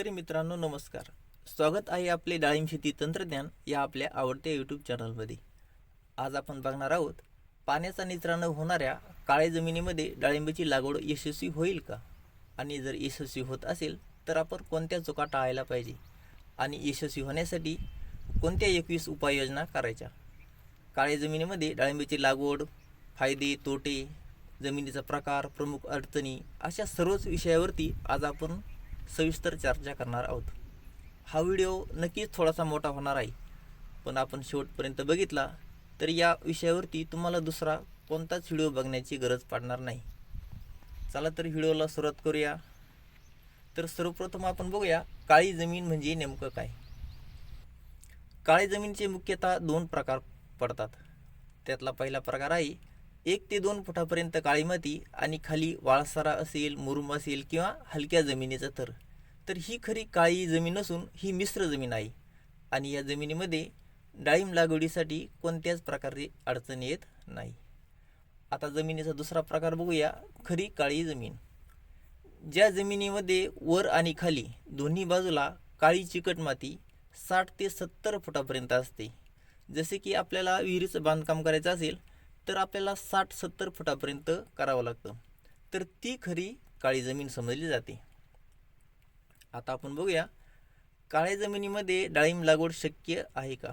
शेतकरी मित्रांनो नमस्कार. स्वागत आहे आपले डाळिंब शेती तंत्रज्ञान या आपल्या आवडत्या यूट्यूब चॅनलमध्ये आज आपण बघणार आहोत पाण्याचा निचरा न होणाऱ्या काळ्या जमिनीमध्ये डाळिंबाची लागवड यशस्वी होईल का? आणि जर यशस्वी होत असेल तर आपण कोणत्या चुका टाळायला पाहिजे? आणि यशस्वी होण्यासाठी कोणत्या एकवीस उपाययोजना करायच्या? काळ्या जमिनीमध्ये डाळिंबाची लागवड फायदे तोटे जमिनीचा प्रकार प्रमुख अडचणी अशा सर्वच विषयावरती आज आपण सविस्तर चर्चा करणार आहोत. हा व्हिडिओ नक्कीच थोडासा मोठा होणार आहे. पण आपण शेवटपर्यंत बघितला तर या विषयावरती तुम्हाला दुसरा कोणताच व्हिडिओ बघण्याची गरज पडणार नाही. चला तर व्हिडिओला सुरुवात करूया. तर सर्वप्रथम आपण बघूया काळी जमीन म्हणजे नेमकं काय? काळी जमीनचे मुख्यतः दोन प्रकार पडतात. त्यातला पहिला प्रकार आहे एक ते दोन फुटापर्यंत काळी माती आणि खाली वाळसारा असेल मुरुम असेल किंवा हलक्या जमिनीचा थर. तर ही खरी काळी जमीन नसून ही मिश्र जमीन आहे. आणि या जमिनीमध्ये डाळिंब लागवडीसाठी कोणत्याच प्रकारे अडचण येत नाही. आता जमिनीचा दुसरा प्रकार बघूया खरी काळी जमीन. ज्या जमिनीमध्ये वर आणि खाली दोन्ही बाजूला काळी चिकट माती साठ ते सत्तर फुटापर्यंत असते. जसे की आपल्याला विहिरीचं बांधकाम करायचं असेल तर आपल्याला साठ सत्तर फुटापर्यंत करावं लागतं. तर ती खरी काळी जमीन समजली जाते. आता आपण बघूया काळ्या जमिनीमध्ये डाळिंब लागवड शक्य आहे का?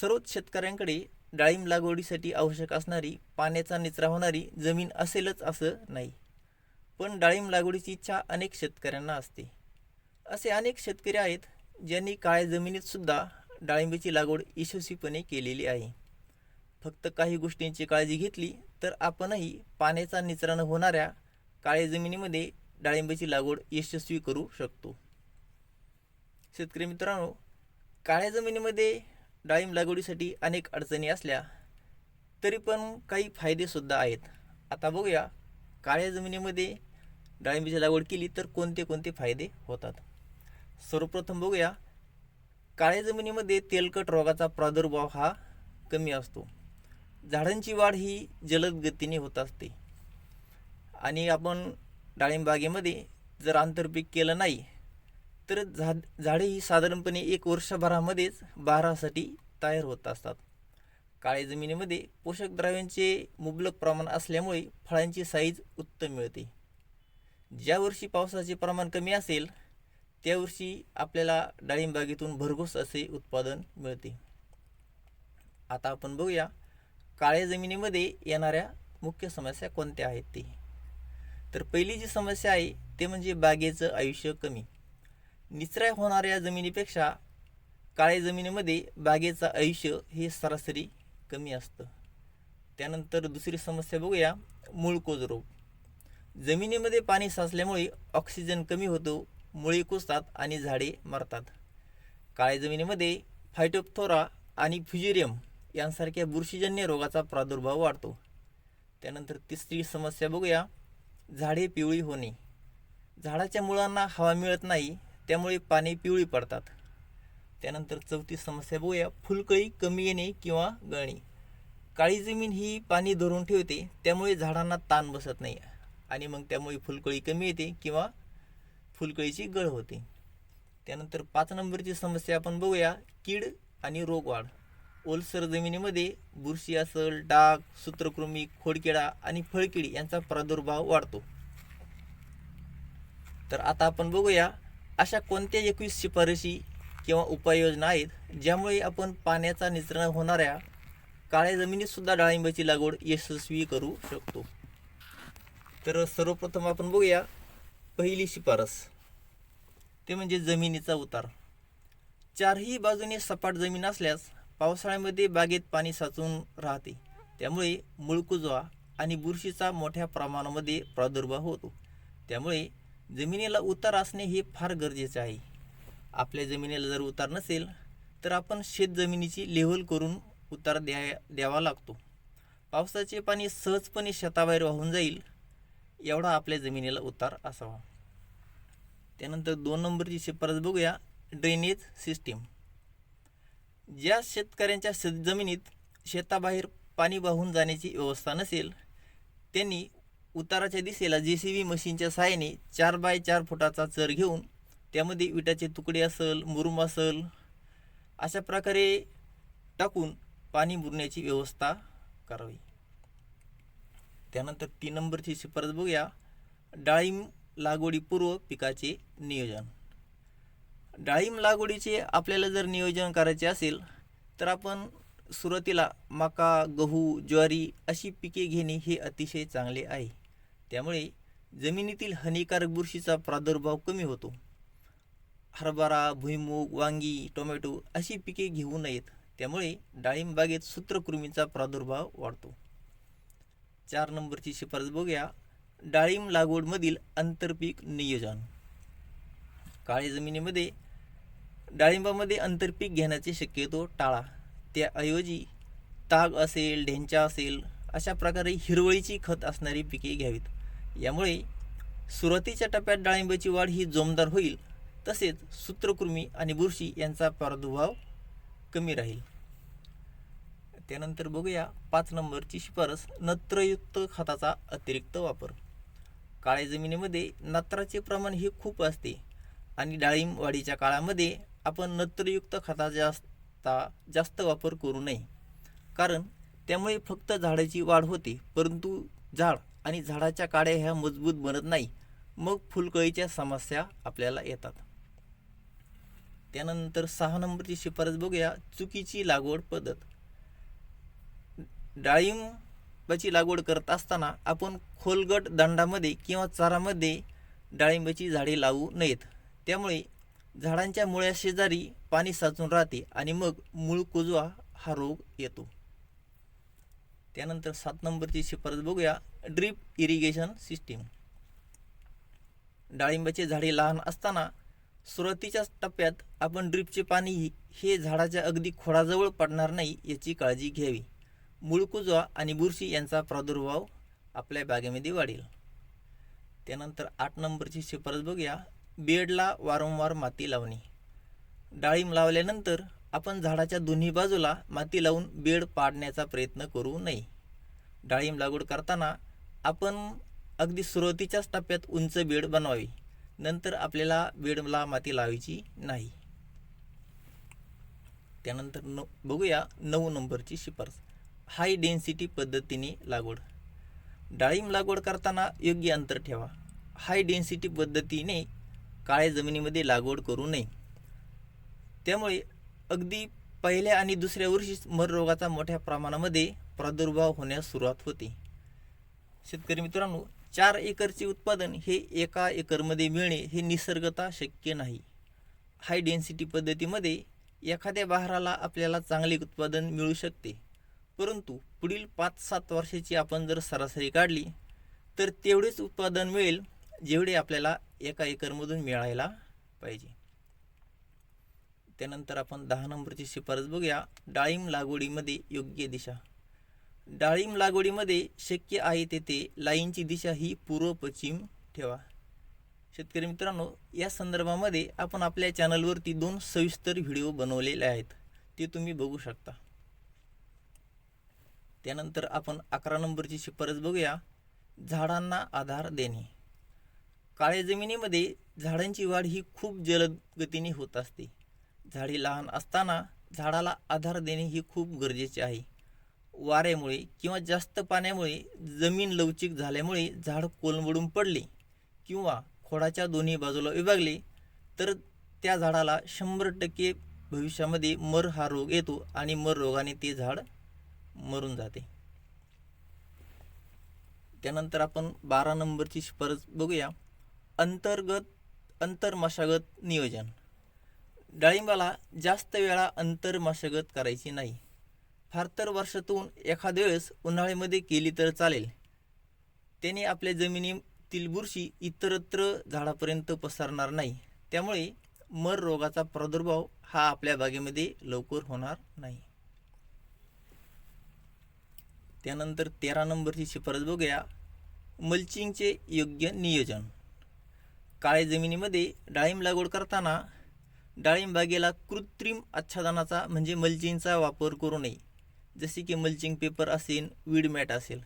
सर्वच शेतकऱ्यांकडे डाळिंब लागवडीसाठी आवश्यक असणारी पाण्याचा निचरा होणारी जमीन असेलच असं नाही. पण डाळिंब लागवडीची इच्छा अनेक शेतकऱ्यांना असते. असे अनेक शेतकरी आहेत ज्यांनी काळ्या जमिनीतसुद्धा डाळिंबीची लागवड यशस्वीपणे केलेली आहे. फक्त काही गोष्टींची काळजी घेतली तर आपणही पाण्याचा निचरा न होणाऱ्या काळ्या जमिनीमध्ये डाळिंबाची लागवड यशस्वी करू शकतो. शेतकरी मित्रांनो काळ्या जमिनीमध्ये डाळिंब लागवडीसाठी अनेक अडचणी असल्या तरी पण काही फायदेसुद्धा आहेत. आता बघूया काळ्या जमिनीमध्ये डाळिंबीची लागवड केली तर कोणते कोणते फायदे होतात? सर्वप्रथम बघूया काळ्या जमिनीमध्ये तेलकट रोगाचा प्रादुर्भाव हा कमी असतो. झाडांची वाढ ही जलद गतीने होत असते. आणि आपण डाळिंबागेमध्ये जर आंतरपीक केलं नाही तर झा झाडे ही साधारणपणे एक वर्षभरामध्येच बहारासाठी तयार होत असतात. काळ्या जमिनीमध्ये पोषक द्रव्यांचे मुबलक प्रमाण असल्यामुळे फळांची साईज उत्तम मिळते. ज्या वर्षी पावसाचे प्रमाण कमी असेल त्या वर्षी आपल्याला डाळिंबागेतून भरघोस असे उत्पादन मिळते. आता आपण बघूया काळ्या जमिनीमध्ये येणाऱ्या मुख्य समस्या कोणत्या आहेत ते? तर पहिली जी समस्या आहे ते म्हणजे बागेचं आयुष्य कमी. निचरा होणाऱ्या जमिनीपेक्षा काळ्या जमिनीमध्ये बागेचं आयुष्य हे सरासरी कमी असतं. त्यानंतर दुसरी समस्या बघूया मूळकोज रोग. जमिनीमध्ये पाणी साचल्यामुळे ऑक्सिजन कमी होतो मुळे कुसतात आणि झाडे मरतात. काळ्या जमिनीमध्ये फायटोप्थोरा आणि फ्युजेरियम यांसारख्या बुरशीजन्य रोगाचा प्रादुर्भाव वाढतो. त्यानंतर तिसरी समस्या बघूया. झाडे पिवळी होणे. झाडाच्या मुळांना हवा मिळत नाही त्यामुळे पाने पिवळी पडतात. त्यानंतर चौथी समस्या बघूया. फुलकळी कमी येणे किंवा गळणे. काळी जमीन ही पाणी धरून ठेवते त्यामुळे झाडांना ताण बसत नाही आणि मग त्यामुळे फुलकळी कमी येते किंवा फुलकळीची गळ होते. त्यानंतर पाच नंबरची समस्या आपण बघूया. कीड आणि रोगवाढ ओलसर जमिनीमध्ये बुरशी असल डाग सूत्रकृमी खोडकिडा आणि फळकिडी यांचा प्रादुर्भाव वाढतो. तर आता आपण बघूया अशा कोणत्या एकवीस शिफारशी किंवा उपाययोजना आहेत ज्यामुळे आपण पाण्याचा निचरा होणाऱ्या काळ्या जमिनीतसुद्धा डाळिंबाची लागवड यशस्वी करू शकतो. तर सर्वप्रथम आपण बघूया पहिली शिफारस. ते म्हणजे जमिनीचा उतार. चारही बाजूने सपाट जमीन असल्यास पावसाळ्यामध्ये बागेत पाणी साचून राहते. त्यामुळे मुळकुजवा आणि बुरशीचा मोठ्या प्रमाणामध्ये प्रादुर्भाव होतो. त्यामुळे जमिनीला उतार असणे हे फार गरजेचे आहे. आपल्या जमिनीला जर उतार नसेल तर आपण शेत जमिनीची लेव्हल करून उतार द्या द्यावा लागतो. पावसाचे पाणी सहजपणे शेताबाहेर वाहून जाईल एवढा आपल्या जमिनीला उतार असावा. त्यानंतर दोन नंबरची शिफारस बघूया ड्रेनेज सिस्टीम. ज्या शेतकऱ्यांच्या शेत जमिनीत शेताबाहेर पाणी वाहून जाण्याची व्यवस्था नसेल त्यांनी उताराच्या दिशेला जे सी बी मशीनच्या सहाय्याने चार बाय चार फुटाचा चर घेऊन त्यामध्ये विटाचे तुकडे असेल मुरुम असेल अशा प्रकारे टाकून पाणी मुरण्याची व्यवस्था करावी. त्यानंतर तीन नंबरची शिफारस बघूया. डाळिंब लागवडीपूर्व पिकाचे नियोजन. डाळिंब लागवडीचे आपल्याला जर नियोजन करायचे असेल तर आपण सुरुवातीला मका गहू ज्वारी अशी पिके घेणे हे अतिशय चांगले आहे. त्यामुळे जमिनीतील हानिकारक बुरशीचा प्रादुर्भाव कमी होतो. हरभरा भुईमूग वांगी टोमॅटो अशी पिके घेऊ नयेत. त्यामुळे डाळिंब बागेत सूत्रकृमीचा प्रादुर्भाव वाढतो. चार नंबरची शिफारस बघूया. डाळिंब लागवडमधील आंतरपीक नियोजन. काळी जमिनीमध्ये डाळिंबामध्ये आंतरपीक घेण्याची शक्यतो टाळा. त्याऐवजी ताग असेल ढेंचा असेल अशा प्रकारे हिरवळीची खत असणारी पिके घ्यावीत. यामुळे सुरुवातीच्या टप्प्यात डाळिंबाची वाढ ही जोमदार होईल तसेच सूत्रकृमी आणि बुरशी यांचा प्रादुर्भाव कमी राहील. त्यानंतर बघूया पाच नंबरची शिफारस नत्रयुक्त खताचा अतिरिक्त वापर. काळ्या जमिनीमध्ये नत्राचे प्रमाण हे खूप असते. आणि डाळिंब वाढीच्या काळामध्ये आपण नत्रयुक्त खताचा जास्त जास्त वापर करू नये. कारण त्यामुळे फक्त झाडाची वाढ होते परंतु झाड आणि झाडाच्या काड्या ह्या मजबूत बनत नाही. मग फुलकळीच्या समस्या आपल्याला येतात. त्यानंतर सहा नंबरची शिफारस बघूया चुकीची लागवड पद्धत. डाळिंबाची लागवड करत असताना आपण खोलगट दंडामध्ये किंवा चारामध्ये डाळिंबाची झाडे लावू नयेत. त्यामुळे झाडांच्या मुळ्या शेजारी पाणी साचून राहते आणि मग मूळ कुजवा हा रोग येतो. त्यानंतर सात नंबरची शिफारस बघूया. Drip irrigation system. डाळिंबाचे झाडे लहान असताना सुरुवातीच्या टप्प्यात आपण ड्रीपचे पाणी हे झाडाच्या अगदी खोडाजवळ पडणार नाही याची काळजी घ्यावी. मुळकुजवा आणि बुरशी यांचा प्रादुर्भाव आपल्या बागेमध्ये वाढेल. त्यानंतर आठ नंबरची शिफारस बघूया. बेडला वारंवार माती लावणे. डाळिंब लावल्यानंतर आपण झाडाच्या दोन्ही बाजूला माती लावून बेड पाडण्याचा प्रयत्न करू नये. डाळिंब लागवड करताना आपण अगदी सुरुवातीच्याच टप्प्यात उंच बेड बनवावी. नंतर आपल्याला बेडला माती लावायची नाही. त्यानंतर न बघूया नऊ नंबरची शिफारस. हाय डेन्सिटी पद्धतीने लागवड. डाळिंब लागवड करताना योग्य अंतर ठेवा. हाय डेन्सिटी पद्धतीने काळ्या जमिनीमध्ये लागवड करू नये. त्यामुळे अगदी पहिल्या आणि दुसऱ्या वर्षीच मर रोगाचा मोठ्या प्रमाणामध्ये प्रादुर्भाव होण्यास सुरुवात होते. शेतकरी मित्रांनो चार एकरचे उत्पादन हे एका एकरमध्ये मिळणे हे निसर्गता शक्य नाही. हाय डेन्सिटी पद्धतीमध्ये एखाद्या बहाराला आपल्याला चांगले उत्पादन मिळू शकते. परंतु पुढील पाच सात वर्षाची आपण जर सरासरी काढली तर तेवढेच उत्पादन मिळेल जेवढे आपल्याला एका एकरमधून मिळायला पाहिजे. त्यानंतर आपण दहा नंबरची शिफारस बघूया. डाळिंब लागवडीमध्ये योग्य दिशा. डाळिंब लागवडीमध्ये शक्य आहे तेथे लाईनची दिशा ही पूर्व पश्चिम ठेवा. शेतकरी मित्रांनो या संदर्भामध्ये आपण आपल्या चॅनलवरती दोन सविस्तर व्हिडिओ बनवलेले आहेत. ते तुम्ही बघू शकता. त्यानंतर आपण अकरा नंबरची शिफारस बघूया. झाडांना आधार देणे. काळ्या जमिनीमध्ये झाडांची वाढ ही खूप जलद गतीने होत असते. झाडे लहान असताना झाडाला आधार देणे ही खूप गरजेचे आहे. वाऱ्यामुळे किंवा जास्त पाण्यामुळे जमीन लवचिक झाल्यामुळे झाड कोलमडून पडले किंवा खोडाच्या दोन्ही बाजूला विभागले तर त्या झाडाला शंभर टक्के भविष्यामध्ये मर हा रोग येतो आणि मर रोगाने ते झाड मरून जाते. त्यानंतर आपण बारा नंबरची शिफारस बघूया. अंतर्गत अंतर्मशागत नियोजन. डाळिंबाला जास्त वेळा अंतर्मशागत करायची नाही. फार तर वर्षातून एखाद्या वेळेस उन्हाळ्यामध्ये केली तर चालेल. त्याने आपल्या जमिनीतील बुरशी इतरत्र झाडापर्यंत पसरणार नाही. त्यामुळे मर रोगाचा प्रादुर्भाव हा आपल्या बागेमध्ये लवकर होणार नाही. त्यानंतर तेरा नंबरची शिफारस बघूया. मल्चिंगचे योग्य नियोजन. काळ्या जमिनीमध्ये डाळिंब लागवड करताना डाळिंब बागेला कृत्रिम आच्छादनाचा म्हणजे मल्चिंगचा वापर करू नये. जसे की मल्चिंग पेपर असेल वीड मॅट असेल.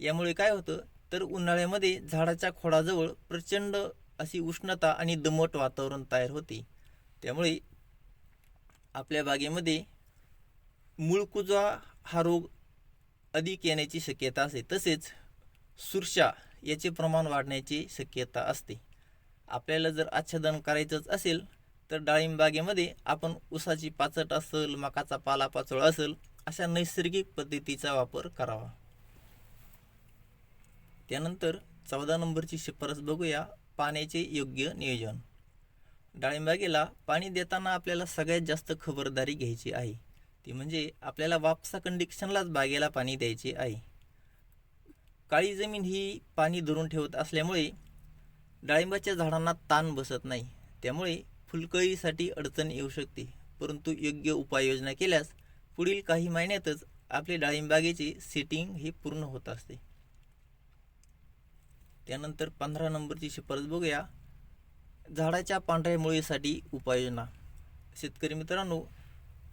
यामुळे काय होतं? तर उन्हाळ्यामध्ये झाडाच्या खोडाजवळ प्रचंड अशी उष्णता आणि दमट वातावरण तयार होते. त्यामुळे आपल्या बागेमध्ये मुळकुजा हा रोग अधिक येण्याची शक्यता असते. तसेच सुरशा याचे प्रमाण वाढण्याची शक्यता असते. आपल्याला जर आच्छादन करायचंच असेल तर डाळिंब बागेमध्ये आपण ऊसाची पाचट असेल मकाचा पालापाचोळा असेल अशा नैसर्गिक पद्धतीचा वापर करावा. त्यानंतर चौदा नंबरची शिफारस बघूया पाण्याचे योग्य नियोजन. डाळिंबागेला पाणी देताना आपल्याला सगळ्यात जास्त खबरदारी घ्यायची आहे. ती म्हणजे आपल्याला वापसा कंडिक्शनलाच बागेला पाणी द्यायचे आहे. काळी जमीन ही पाणी धरून ठेवत असल्यामुळे डाळिंबाच्या झाडांना ताण बसत नाही त्यामुळे फुलकळीसाठी अडचण येऊ शकते. परंतु योग्य उपाययोजना केल्यास पुढील काही महिन्यातच आपले डाळिंबागेचे सेटिंग हे पूर्ण होत असते. त्यानंतर पंधरा नंबरची शिफारस बघूया. झाडाच्या पांढऱ्या मुळीसाठी उपाययोजना. शेतकरी मित्रांनो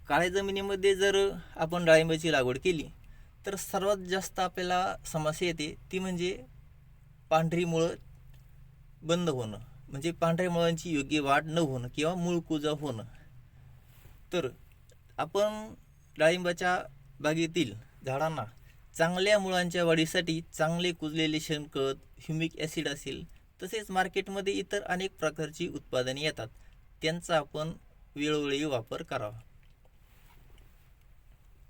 काळ्या जमिनीमध्ये जर आपण डाळिंबाची लागवड केली तर सर्वात जास्त आपल्याला समस्या येते ती म्हणजे पांढरी मुळं बंद होणं म्हणजे पांढऱ्या मुळांची योग्य वाढ न होणं किंवा मूळ कुजा होणं. तर आपण डाळिंबाच्या बागेतील झाडांना चांगल्या मुळांच्या वाढीसाठी चांगले कुजलेले शेणखत ह्युमिक ॲसिड असेल तसेच मार्केटमध्ये इतर अनेक प्रकारची उत्पादने येतात. त्यांचा आपण वेळोवेळी वापर करावा.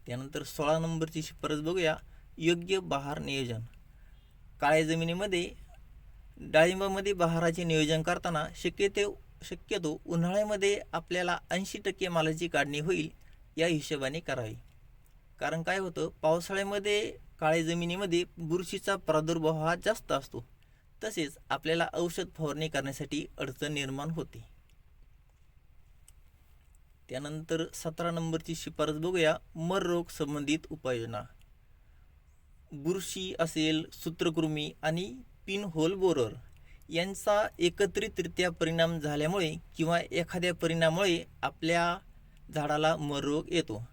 त्यानंतर सोळा नंबरची शिफारस बघूया. योग्य बहार नियोजन. काळ्या जमिनीमध्ये डाळिंबामध्ये बहाराचे नियोजन करताना शक्यतो शक्यतो उन्हाळ्यामध्ये आपल्याला ऐंशी टक्के मालाची काढणी होईल या हिशोबाने करावी. कारण काय होतं पावसाळ्यामध्ये काळ्या जमिनीमध्ये बुरशीचा प्रादुर्भाव हा जास्त असतो. तसेच आपल्याला औषध फवारणी करण्यासाठी अडचण निर्माण होते. त्यानंतर सतरा नंबरची शिफारस बघूया मर रोग संबंधित उपाययोजना. बुरशी असेल सूत्रकृमी आणि पिनहोल बोरर यांचा एकत्रितरित्या परिणाम झाल्यामुळे किंवा एखाद्या परिणामामुळे आपल्या झाडाला मर रोग येतो.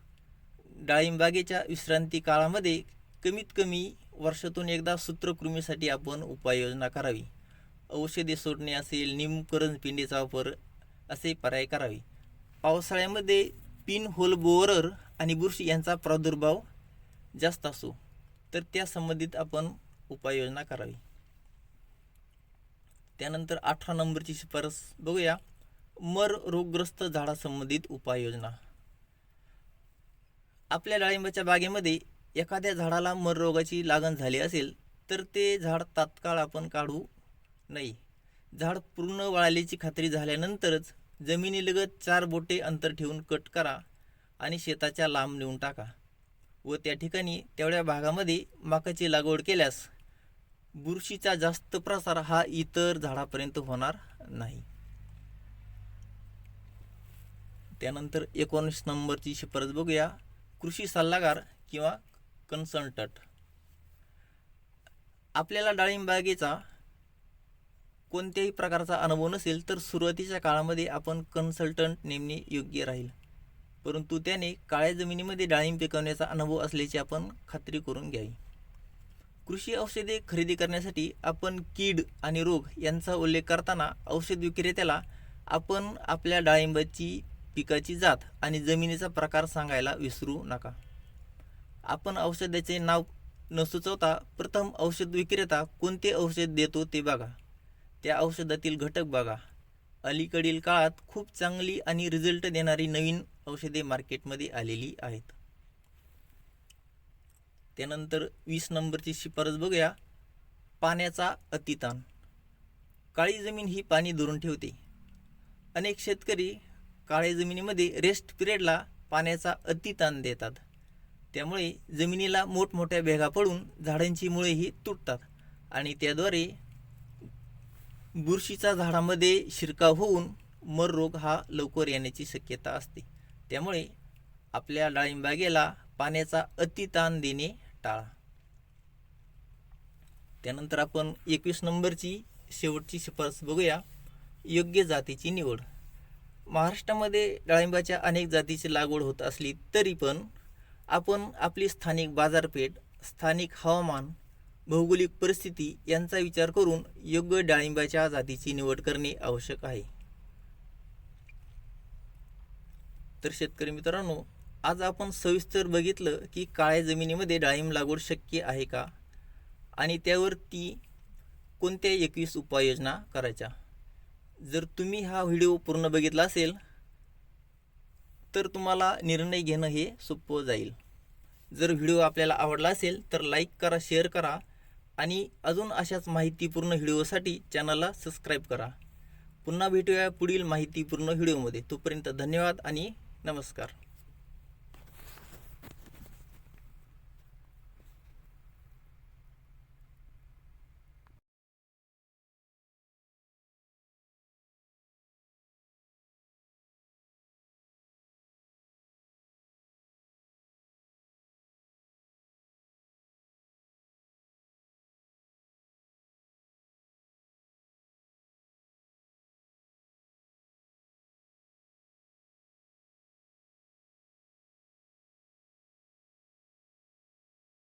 डाळिंबागेच्या विश्रांती काळामध्ये कमीत कमी वर्षातून एकदा सूत्रकृमीसाठी आपण उपाययोजना करावी. औषधे सोडणे असेल निमकरण पिंडीचा वापर असे पर्याय करावे. पावसाळ्यामध्ये पिन होल बोरर आणि बुरशी यांचा प्रादुर्भाव जास्त असतो तर त्या संबंधित आपण उपाययोजना करावी. त्यानंतर अठरा नंबरची शिफारस बघूया. मर रोगग्रस्त झाडासंबंधित उपाययोजना. आपल्या डाळिंबाच्या बागेमध्ये एखाद्या झाडाला मर रोगाची लागण झाली असेल तर ते झाड तात्काळ आपण काढू नये. झाड पूर्ण वाळल्याची खात्री झाल्यानंतरच जमिनीलगत चार बोटे अंतर ठेवून कट करा आणि शेताच्या लांब नेऊन टाका व त्या ठिकाणी तेवढ्या भागामध्ये माकाची लागवड केल्यास बुरशीचा जास्त प्रसार हा इतर झाडापर्यंत होणार नाही. त्यानंतर एकोणीस नंबरची शिफारस बघूया. कृषी सल्लागार किंवा कन्सल्टंट आपल्याला डाळिंबागेचा कोणत्याही प्रकारचा अनुभव नसेल तर सुरुवातीच्या काळामध्ये आपण कन्सल्टंट नेमणे योग्य राहील. परंतु त्याने काळ्या जमिनीमध्ये डाळिंब पिकवण्याचा अनुभव असल्याची आपण खात्री करून घ्यावी. कृषी औषधे खरेदी करण्यासाठी आपण कीड आणि रोग यांचा उल्लेख करताना औषध विक्रेत्याला आपण आपल्या डाळिंबाची पिकाची जात आणि जमिनीचा प्रकार सांगायला विसरू नका. आपण औषधाचे नाव न सुचवता प्रथम औषध विक्रेता कोणते औषध देतो ते बघा. त्या औषधातील घटक बघा. अलीकडील काळात खूप चांगली आणि रिझल्ट देणारी नवीन औषधे मार्केटमध्ये आलेली आहेत. त्यानंतर वीस नंबरची शिफारस बघूया. पाण्याचा अतिताण. काळी जमीन ही पाणी धरून ठेवते. अनेक शेतकरी काळ्या जमिनीमध्ये रेस्ट पिरियडला पाण्याचा अतिताण देतात. त्यामुळे जमिनीला मोठमोठ्या भेगा पडून झाडांची मुळेही तुटतात आणि त्याद्वारे बुरशीचा झाडामध्ये शिरकाव होऊन मर रोग हा लवकर येण्याची शक्यता असते. त्यामुळे आपल्या डाळिंबागेला पाण्याचा अतिताण देणे टाळा. त्यानंतर आपण एकवीस नंबरची शेवटची शिफारस बघूया. योग्य जातीची निवड. महाराष्ट्रामध्ये डाळिंबाच्या अनेक जातीची लागवड होत असली तरी पण आपण आपली स्थानिक बाजारपेठ स्थानिक हवामान भौगोलिक परिस्थिती यांचा विचार करून योग्य डाळिंबाच्या जातीची निवड करणे आवश्यक आहे. तर शेतकरी मित्रांनो आज आपण सविस्तर बघितलं की काळ्या जमिनीमध्ये डाळिंब लागवड शक्य आहे का? आणि त्यावरती कोणत्या एकवीस उपाययोजना करायच्या? जर तुम्ही हा व्हिडिओ पूर्ण बघितला असेल तर तुम्हाला निर्णय घेणं हे सोपं जाईल. जर व्हिडिओ आपल्याला आवडला असेल तर लाईक करा शेअर करा आणि अजून अशाच माहितीपूर्ण व्हिडिओसाठी चॅनलला सबस्क्राईब करा. पुन्हा भेटूया पुढील माहितीपूर्ण व्हिडिओमध्ये. तोपर्यंत धन्यवाद आणि नमस्कार.